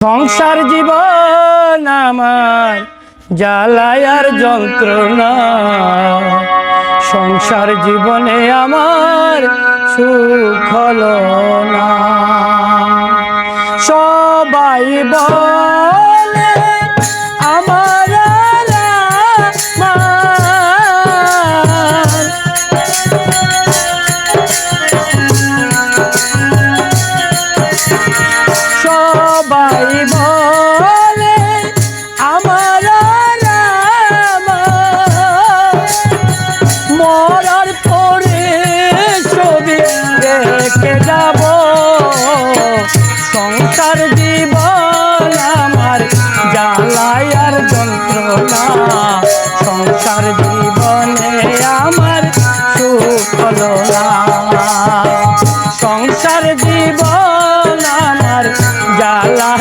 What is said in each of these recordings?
সংসার জীবন আমার জ্বালায়ার যন্ত্রণা। সংসার জীবনে আমার সুখ না। সবাই বলে সবাই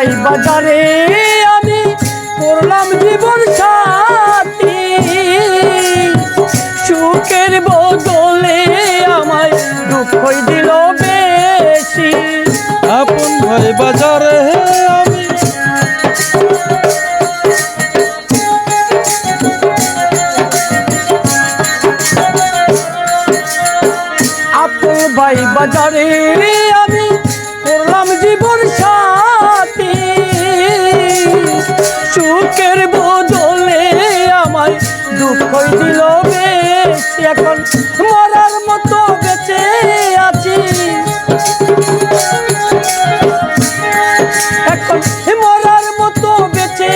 বাই বাজারে আমি করলাম জীবন সাথী। সুখের বদলে আমায় দুঃখই দিল বেশি। আপন ভাই বাজারে ভাই বাজারে আমি করলাম জীবন সাথী। দুঃখই দিল বেশি, এখন মরার মতো বেঁচে আছি। এখন মরার মতো বেঁচে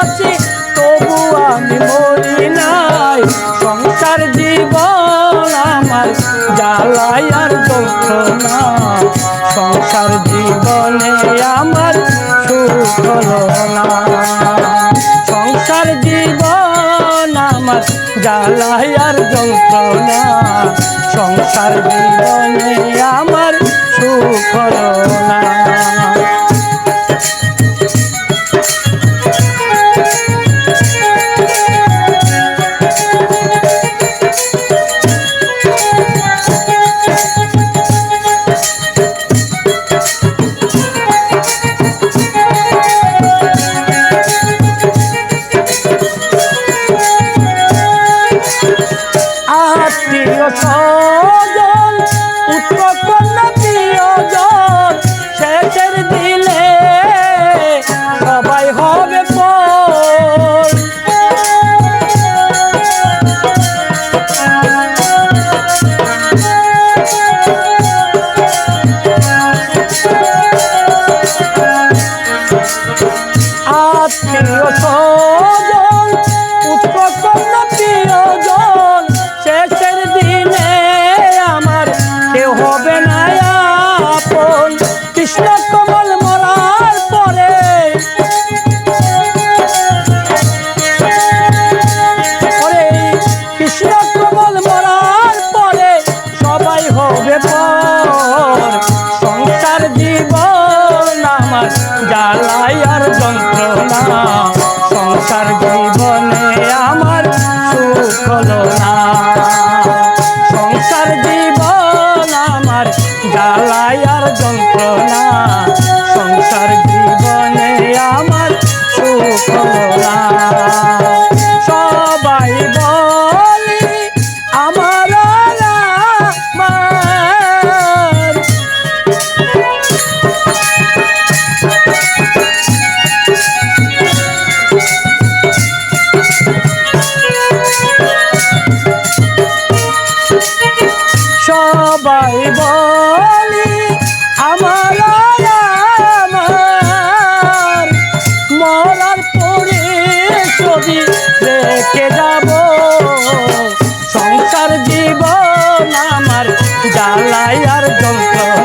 আছি, তবু আমি মরি নাই। সংসার জীবন আমার জ্বালাই আর যন্ত্রণা সংসার জীবনে আমার সুখ না। জ্বালাই আর যন্ত্রণা। সংসার জীবনে হবে আর যন্ত্রণা। সংসার জীবনে সবাই বলি, আমার আমার মরার পরে যদি রেখে যাব। সংসার জীবন আমার জ্বালাই আর যন্ত্রণা